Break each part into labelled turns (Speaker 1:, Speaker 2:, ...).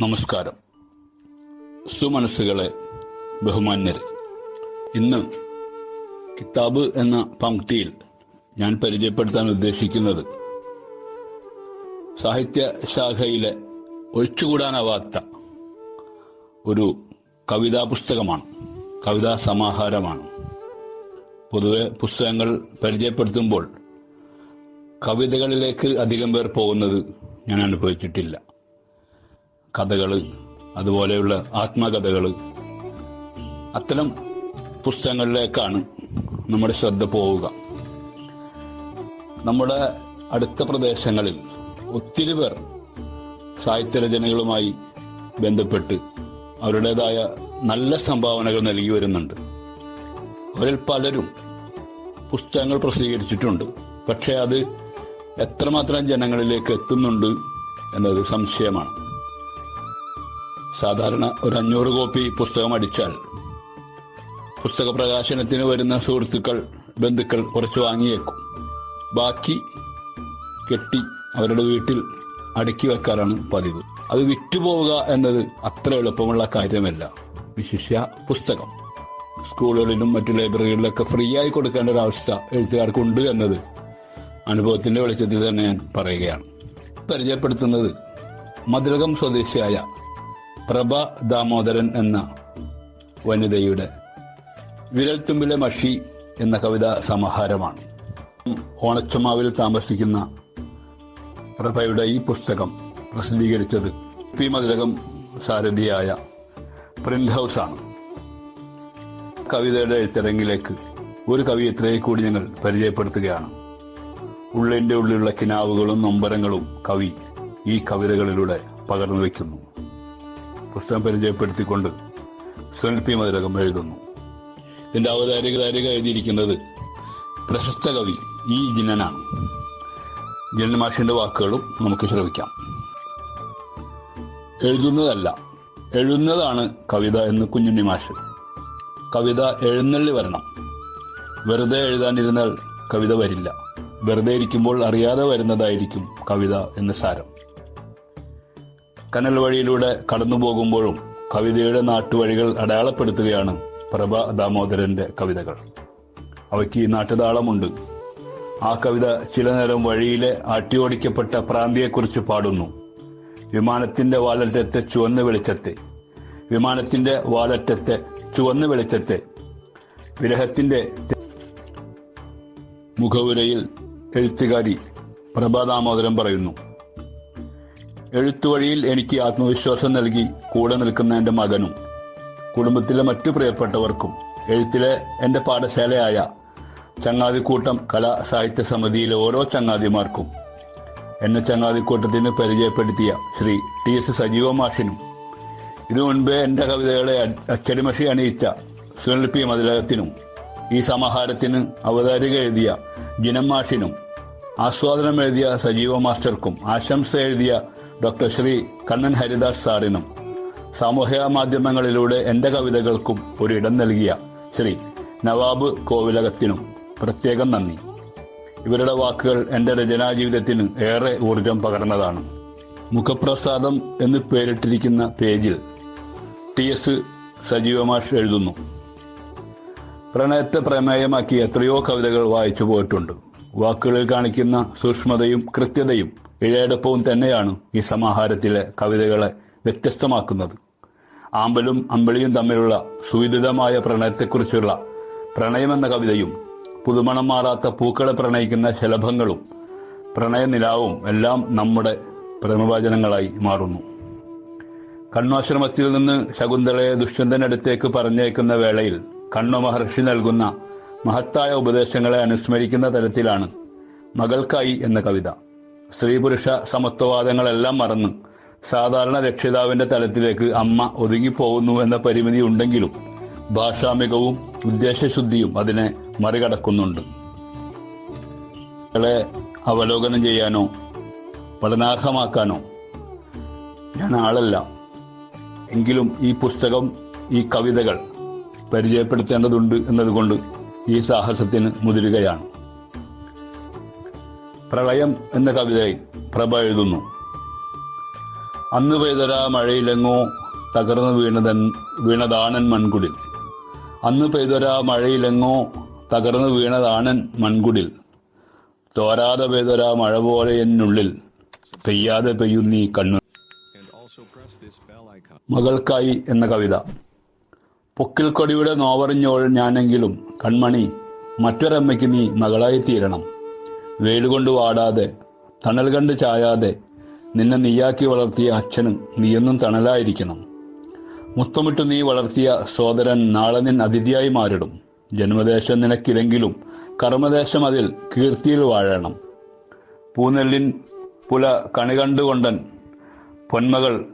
Speaker 1: നമസ്കാരം. സുമനസ്സുകളെ ബഹുമാന്യരെ ഇന്ന് കിതാബ് എന്ന പംക്തിയിൽ ഞാൻ പരിചയപ്പെടുത്താൻ ഉദ്ദേശിക്കുന്നത് സാഹിത്യ ശാഖയിലെ ഒഴിച്ചുകൂടാനാവാത്ത ഒരു കവിതാ പുസ്തകമാണ്. കവിതാ സമാഹാരമാണ്. പൊതുവെ പുസ്തകങ്ങൾ പരിചയപ്പെടുത്തുമ്പോൾ കവിതകളിലേക്ക് അധികം പേർ പോകുന്നത് ഞാൻ അനുഭവിച്ചിട്ടില്ല. കഥകൾ അതുപോലെയുള്ള ആത്മകഥകൾ അത്തരം പുസ്തകങ്ങളിലേക്കാണ് നമ്മുടെ ശ്രദ്ധ പോവുക. നമ്മുടെ അടുത്ത പ്രദേശങ്ങളിൽ ഒത്തിരി പേർ സാഹിത്യരചനകളുമായി ബന്ധപ്പെട്ട് അവരുടേതായ നല്ല സംഭാവനകൾ നൽകി വരുന്നുണ്ട്. അവരിൽ പലരും പുസ്തകങ്ങൾ പ്രസിദ്ധീകരിച്ചിട്ടുണ്ട്. പക്ഷേ അത് എത്രമാത്രം ജനങ്ങളിലേക്ക് എത്തുന്നുണ്ട് എന്നത് സംശയമാണ്. സാധാരണ ഒരു അഞ്ഞൂറ് കോപ്പി പുസ്തകം അടിച്ചാൽ പുസ്തക പ്രകാശനത്തിന് വരുന്ന സുഹൃത്തുക്കൾ ബന്ധുക്കൾ കുറച്ച് വാങ്ങിയേക്കും. ബാക്കി കെട്ടി അവരുടെ വീട്ടിൽ അടുക്കി വെക്കാറാണ് പതിവ്. അത് വിറ്റുപോവുക എന്നത് അത്ര എളുപ്പമുള്ള കാര്യമല്ല. വിശിഷ്യ പുസ്തകം. സ്കൂളുകളിലും മറ്റു ലൈബ്രറികളിലൊക്കെ ഫ്രീ ആയി കൊടുക്കേണ്ട ഒരു അവസ്ഥ എഴുത്തുകാർക്കുണ്ട് എന്നത് അനുഭവത്തിന്റെ വെളിച്ചത്തിൽ തന്നെ ഞാൻ പറയുകയാണ്. പരിചയപ്പെടുത്തുന്നത് മതിലകം സ്വദേശിയായ പ്രഭ ദാമോദരൻ എന്ന വനിതയുടെ വിരൽത്തുമ്പിലെ മഷി എന്ന കവിതാ സമാഹാരമാണ്. ഓണച്ചുമാവിൽ താമസിക്കുന്ന പ്രഭയുടെ ഈ പുസ്തകം പ്രസിദ്ധീകരിച്ചത് പി മതിലകം സാരഥിയായ പ്രിന്റ് ആണ് കവിതയുടെ എഴുത്തരങ്ങിലേക്ക് ഒരു കവിയത്രയെ കൂടി ഞങ്ങൾ പരിചയപ്പെടുത്തുകയാണ്. ഉള്ളിന്റെ ഉള്ളിലുള്ള കിനാവുകളും നൊമ്പരങ്ങളും കവി ഈ കവിതകളിലൂടെ പകർന്നു വയ്ക്കുന്നു. പുസ്തകം പരിചയപ്പെടുത്തിക്കൊണ്ട് സുനിൽ പി മതിരകം എഴുതുന്നു. ഇതിന്റെ അവതാരിക താരിക എഴുതിയിരിക്കുന്നത് പ്രശസ്ത കവി ഇ ജിനനാണ് ജിനൻ മാഷിന്റെ വാക്കുകളും നമുക്ക് ശ്രമിക്കാം എഴുതുന്നതല്ല എഴുതുന്നതാണ് കവിത എന്ന് കുഞ്ഞുണ്ണി മാഷ്. കവിത എഴുന്നള്ളി വരണം. വെറുതെ എഴുതാനിരുന്നാൽ കവിത വരില്ല. വെറുതെ ഇരിക്കുമ്പോൾ അറിയാതെ വരുന്നതായിരിക്കും കവിത എന്ന് സാരം. കനൽ വഴിയിലൂടെ കടന്നു പോകുമ്പോഴും കവിതയുടെ നാട്ടുവഴികൾ അടയാളപ്പെടുത്തുകയാണ് പ്രഭ ദാമോദരന്റെ കവിതകൾ. അവയ്ക്ക് നാട്ടുതാളമുണ്ട്. ആ കവിത ചില നേരം വഴിയിലെ ആട്ടിയോടിക്കപ്പെട്ട പ്രാന്തിയെക്കുറിച്ച് പാടുന്നു. വിമാനത്തിന്റെ വാലറ്റത്തെ ചുവന്ന വെളിച്ചത്തെ. വിമാനത്തിന്റെ വാലറ്റത്തെ ചുവന്ന വെളിച്ചത്തെ. വിരഹത്തിന്റെ മുഖവുരയിൽ എഴുത്തുകാരി പ്രഭാദാമോദരം പറയുന്നു. എഴുത്തുവഴിയിൽ എനിക്ക് ആത്മവിശ്വാസം നൽകി കൂടെ നിൽക്കുന്ന എന്റെ മകനും കുടുംബത്തിലെ മറ്റു പ്രിയപ്പെട്ടവർക്കും എഴുത്തിലെ എന്റെ പാഠശാലയായ ചങ്ങാതിക്കൂട്ടം കലാ സാഹിത്യ സമിതിയിലെ ഓരോ ചങ്ങാതിമാർക്കും എന്നെ ചങ്ങാതിക്കൂട്ടത്തിന് പരിചയപ്പെടുത്തിയ ശ്രീ ടി എസ് സജീവ മാഷിനും ഇതിനു മുൻപേ എന്റെ കവിതകളെ അച്ചടിമഷി അണിയിച്ച സുനിൽ പി മതിലകത്തിനും ഈ സമാഹാരത്തിന് അവതാരിക എഴുതിയ ജിനം മാഷിനും ആസ്വാദനം എഴുതിയ സജീവ മാസ്റ്റർക്കും ആശംസ എഴുതിയ ഡോക്ടർ ശ്രീ കണ്ണൻ ഹരിദാസ് സാറിനും സാമൂഹ്യ മാധ്യമങ്ങളിലൂടെ എന്റെ കവിതകൾക്കും ഒരിടം നൽകിയ ശ്രീ നവാബ് കോവിലകത്തിനും പ്രത്യേകം നന്ദി. ഇവരുടെ വാക്കുകൾ എന്റെ രചനാ ജീവിതത്തിന് ഏറെ ഊർജം പകർന്നതാണ്. മുഖപ്രസാദം എന്ന് പേരിട്ടിരിക്കുന്ന പേജിൽ ടി എസ് സജീവമാഷ് എഴുതുന്നു. പ്രണയത്തെ പ്രമേയമാക്കി എത്രയോ കവിതകൾ വായിച്ചു പോയിട്ടുണ്ട്. വാക്കുകളിൽ കാണിക്കുന്ന സൂക്ഷ്മതയും കൃത്യതയും ഇഴയെടുപ്പവും തന്നെയാണ് ഈ സമാഹാരത്തിലെ കവിതകളെ വ്യത്യസ്തമാക്കുന്നത്. ആമ്പലും അമ്പിളിയും തമ്മിലുള്ള സുവിദിതമായ പ്രണയത്തെക്കുറിച്ചുള്ള പ്രണയമെന്ന കവിതയും പുതുമണം മാറാത്ത പൂക്കളെ പ്രണയിക്കുന്ന ശലഭങ്ങളും പ്രണയനിലാവും എല്ലാം നമ്മുടെ പ്രേമവാചനങ്ങളായി മാറുന്നു. കണ്ണാശ്രമത്തിൽ നിന്ന് ശകുന്തളയെ ദുഷ്യന്തനടുത്തേക്ക് പറഞ്ഞേക്കുന്ന വേളയിൽ കണ്ണു മഹർഷി നൽകുന്ന മഹത്തായ ഉപദേശങ്ങളെ അനുസ്മരിക്കുന്ന തരത്തിലാണ് മകൾക്കായി എന്ന കവിത. സ്ത്രീ പുരുഷ സമത്വവാദങ്ങളെല്ലാം മറന്ന് സാധാരണ രക്ഷിതാവിന്റെ തലത്തിലേക്ക് അമ്മ ഒതുങ്ങിപ്പോകുന്നു എന്ന പരിമിതി ഉണ്ടെങ്കിലും ഭാഷാമികവും ഉദ്ദേശശുദ്ധിയും അതിനെ മറികടക്കുന്നുണ്ട്. ളെ അവലോകനം ചെയ്യാനോ പഠനാർഹമാക്കാനോ ഞാൻ ആളല്ല. എങ്കിലും ഈ പുസ്തകം ഈ കവിതകൾ പരിചയപ്പെടുത്തേണ്ടതുണ്ട് എന്നതുകൊണ്ട് ഈ സാഹസത്തിന് മുതിരുകയാണ്. പ്രളയം എന്ന കവിതയിൽ പ്രഭ എഴുതുന്നു. അന്ന് പെയ്തൊരാ മഴയിലെങ്ങോ തകർന്നു വീണതൻ വീണതാണൻ മൺകുടിൽ. അന്ന് പെയ്തൊരാ മഴയിലെങ്ങോ തകർന്നു വീണതാണൻ മൺകുടിൽ. തോരാതെ പെയ്തൊരാ മഴ പോലെ എന്നുള്ളിൽ പെയ്യാതെ പെയ്യുന്നീ കണ്ണു. മകൾക്കായി എന്ന കവിത. പൊക്കിൽ കൊടിയുടെ നോവറിഞ്ഞോൾ ഞാനെങ്കിലും കൺമണി മറ്റൊരമ്മയ്ക്ക് നീ മകളായി തീരണം വെയിലുകൊണ്ട് വാടാതെ തണൽ കണ്ട് ചായാതെ നിന്നെ നീയാക്കി വളർത്തിയ അച്ഛനും നീയെന്നും തണലായിരിക്കണം. മുത്തമിട്ട് നീ വളർത്തിയ സോദരൻ നാളെ നിൻ അതിഥിയായി മാറിടും. ജന്മദേശം നിനക്കില്ലെങ്കിലും കർമ്മദേശം അതിൽ കീർത്തിയിൽ വാഴണം. പൂനെല്ലിൻ പുല കണി കണ്ടുകൊണ്ടൻ പൊന്മകൾ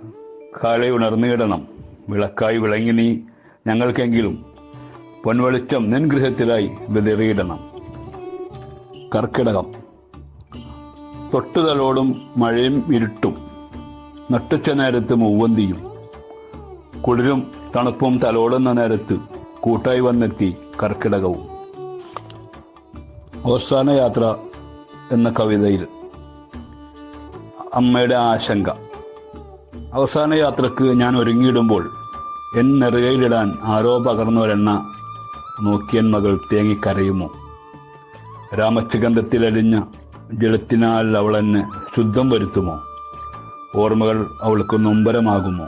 Speaker 1: കാലെ ഉണർന്നിടണം. വിളക്കായി വിളങ്ങി നീ ഞങ്ങൾക്കെങ്കിലും പൊൻവെളിച്ചം നിൻ ഗൃഹത്തിലായി വിതറിയിടണം. കർക്കിടകം. തൊട്ടുതലോടും മഴയും ഇരുട്ടും. നട്ടുച്ച നേരത്ത് മൂവന്തിയും കുളിരും തണുപ്പും തലോടുന്ന നേരത്ത് കൂട്ടായി വന്നെത്തി കർക്കിടകവും. അവസാന യാത്ര എന്ന കവിതയിൽ അമ്മയുടെ ആശങ്ക. അവസാന യാത്രയ്ക്ക് ഞാൻ ഒരുങ്ങിയിടുമ്പോൾ എൻ നെറുകയിലിടാൻ ആരോ പകർന്നൊരെണ്ണ നോക്കിയൻ മകൾ തേങ്ങിക്കരയുമോ രാമച്ചുഗന്ധത്തിലലിഞ്ഞ ജലത്തിനാൽ അവൾ എന്നെ ശുദ്ധം വരുത്തുമോ? ഓർമ്മകൾ അവൾക്ക് നൊമ്പരമാകുമോ?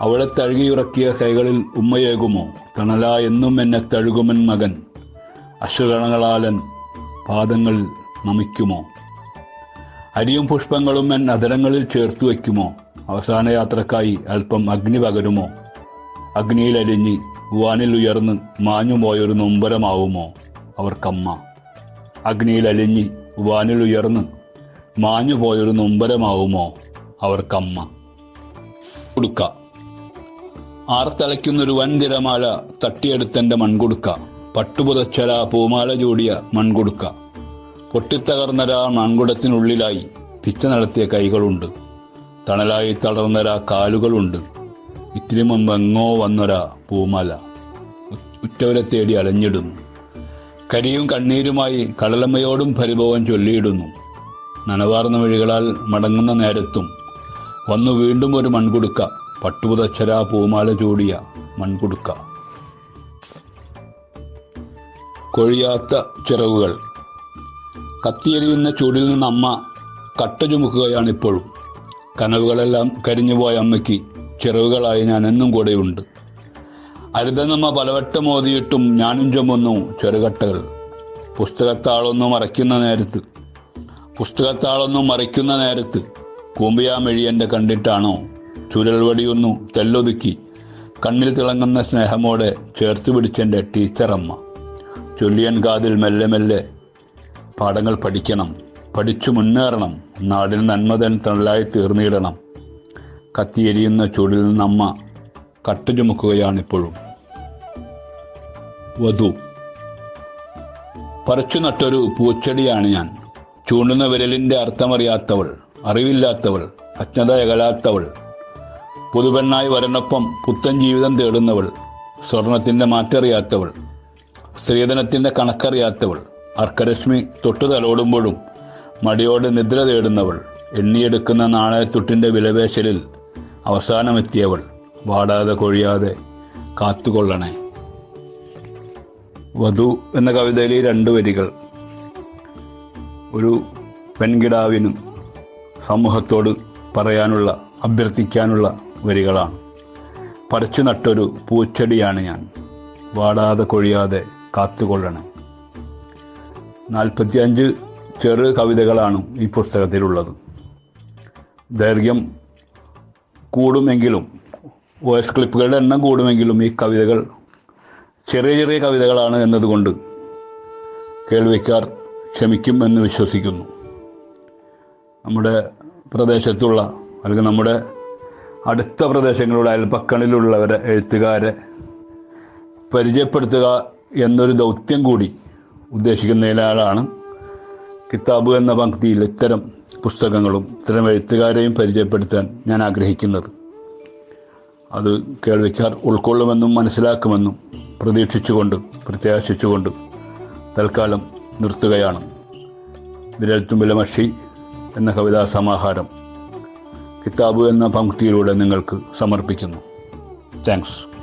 Speaker 1: അവളെ തഴുകിയുറക്കിയ കൈകളിൽ ഉമ്മയേകുമോ? തണല എന്നും എന്നെ തഴുകുമൻ മകൻ. അശ്വഗണങ്ങളാലൻ പാദങ്ങൾ നമിക്കുമോ? അരിയും പുഷ്പങ്ങളും എൻ അതരങ്ങളിൽ ചേർത്തു വയ്ക്കുമോ? അവസാന യാത്രക്കായി അല്പം അഗ്നി പകരുമോ? അഗ്നിയിലരിഞ്ഞ് വാനിൽ ഉയർന്ന് മാഞ്ഞുപോയൊരു നൊമ്പരമാവുമോ? അവർക്കമ്മ. അഗ്നിയിൽ അലിഞ്ഞ് ഉയർന്ന് മാഞ്ഞുപോയൊരു നൊമ്പരമാവുമോ അവർക്കമ്മ. കൊടുക്ക. ആർത്തലയ്ക്കുന്നൊരു വൻ തിരമാല തട്ടിയെടുത്തെന്റെ മൺകുടുക്ക. പട്ടുപുതച്ചര പൂമാല ചൂടിയ മൺകുടുക്ക. പൊട്ടിത്തകർന്നരാ മൺകുടത്തിനുള്ളിലായി പിച്ച നടത്തിയ കൈകളുണ്ട്. തണലായി തളർന്നരാ കാലുകളുണ്ട്. ഇത്തിരി മുമ്പ് എങ്ങോ വന്നൊരാ പൂമാല. ഉറ്റവരെ തേടി അലഞ്ഞിടുന്നു. കരിയും കണ്ണീരുമായി കടലമ്മയോടും പരിഭവം ചൊല്ലിയിടുന്നു. നനവാർന്ന വഴികളാൽ മടങ്ങുന്ന നേരത്തും വന്നു വീണ്ടും ഒരു മൺകുടുക്ക പട്ടുപുതച്ചരാ പൂമാല ചൂടിയ മൺകുടുക്ക. കൊഴിയാത്ത ചിറവുകൾ കത്തിയെരിയുന്ന ചൂടിൽ നിന്ന് അമ്മ കട്ട ചുമക്കുകയാണിപ്പോഴും. കനവുകളെല്ലാം കരിഞ്ഞുപോയ അമ്മയ്ക്ക് ചിറവുകളായി ഞാൻ എന്നും കൂടെയുണ്ട്. അരുതെന്നമ്മ പലവട്ടം മോതിയിട്ടും ഞാനും ചുമന്നു ചെറുകട്ടകൾ. പുസ്തകത്താളൊന്നും മറയ്ക്കുന്ന നേരത്ത്. പുസ്തകത്താളൊന്നും മറിക്കുന്ന നേരത്ത് കൂമ്പിയാമെഴിയന്റെ കണ്ടിട്ടാണോ ചുരൽവടിയൊന്നു തെല്ലൊതുക്കി കണ്ണിൽ തിളങ്ങുന്ന സ്നേഹമോടെ ചേർത്ത് പിടിച്ചെന്റെ ടീച്ചറമ്മ. ചൊല്ലിയൻ കാതിൽ മെല്ലെ മെല്ലെ പാഠങ്ങൾ പഠിക്കണം. പഠിച്ചു മുന്നേറണം. നാടിന് നന്മതൻ തണലായി തീർന്നിടണം. കത്തിയെരിയുന്ന ചൂടിൽ നിന്നമ്മ അമ്മ കട്ട ചുമക്കുകയാണിപ്പോഴും. വധു പറിച്ചു നട്ടൊരു പൂച്ചെടിയാണ് ഞാൻ. ചൂണ്ടുന്ന വിരലിന്റെ അർത്ഥമറിയാത്തവൾ അറിവില്ലാത്തവൾ അജ്ഞത അകലാത്തവൾ പുതുപെണ്ണായി വരനൊപ്പം പുത്തൻ ജീവിതം തേടുന്നവൾ സ്വർണത്തിന്റെ മാറ്ററിയാത്തവൾ സ്ത്രീധനത്തിന്റെ കണക്കറിയാത്തവൾ അർക്കരശ്മി തൊട്ടു തലോടുമ്പോഴും മടിയോടെ നിദ്ര തേടുന്നവൾ എണ്ണിയെടുക്കുന്ന നാണയത്തുട്ടിന്റെ വിലപേശലിൽ അവസാനമെത്തിയവൾ വാടാതെ കൊഴിയാതെ കാത്തുകൊള്ളണേ. വധു എന്ന കവിതയിലെ രണ്ട് വരികൾ. ഒരു പെൺകിടാവിനും സമൂഹത്തോട് പറയാനുള്ള അഭ്യർത്ഥിക്കാനുള്ള വരികളാണ്. പറിച്ചു നട്ടൊരു പൂച്ചെടിയാണ് ഞാൻ. വാടാതെ കൊഴിയാതെ കാത്തുകൊള്ളണേ. നാൽപ്പത്തിയഞ്ച് ചെറു കവിതകളാണ് ഈ പുസ്തകത്തിലുള്ളത്. ദൈർഘ്യം കൂടുമെങ്കിലും വോയിസ് ക്ലിപ്പുകളുടെ എണ്ണം കൂടുമെങ്കിലും ഈ കവിതകൾ ചെറിയ ചെറിയ കവിതകളാണ് എന്നതുകൊണ്ട് കേൾവിക്കാർ ക്ഷമിക്കും എന്ന് വിശ്വസിക്കുന്നു. നമ്മുടെ പ്രദേശത്തുള്ള അല്ലെങ്കിൽ നമ്മുടെ അടുത്ത പ്രദേശങ്ങളുടെ അയൽപ്പക്കണിലുള്ളവരെ എഴുത്തുകാരെ പരിചയപ്പെടുത്തുക എന്നൊരു ദൗത്യം കൂടി ഉദ്ദേശിക്കുന്നതിനാലാണ് കിതാബ് എന്ന പങ്ക്തിയിൽ ഇത്തരം പുസ്തകങ്ങളും ഇത്തരം എഴുത്തുകാരെയും പരിചയപ്പെടുത്താൻ ഞാൻ ആഗ്രഹിക്കുന്നത്. അത് കേൾവിക്കാർ ഉൾക്കൊള്ളുമെന്നും മനസ്സിലാക്കുമെന്നും പ്രതീക്ഷിച്ചുകൊണ്ട് പ്രത്യാശിച്ചുകൊണ്ട് തൽക്കാലം നിർത്തുകയാണ്. വിരൽത്തുമ്പിലെ മഷി എന്ന കവിതാ സമാഹാരം കിതാബ് എന്ന പങ്ക്തിയിലൂടെ നിങ്ങൾക്ക് സമർപ്പിക്കുന്നു. താങ്ക്സ്.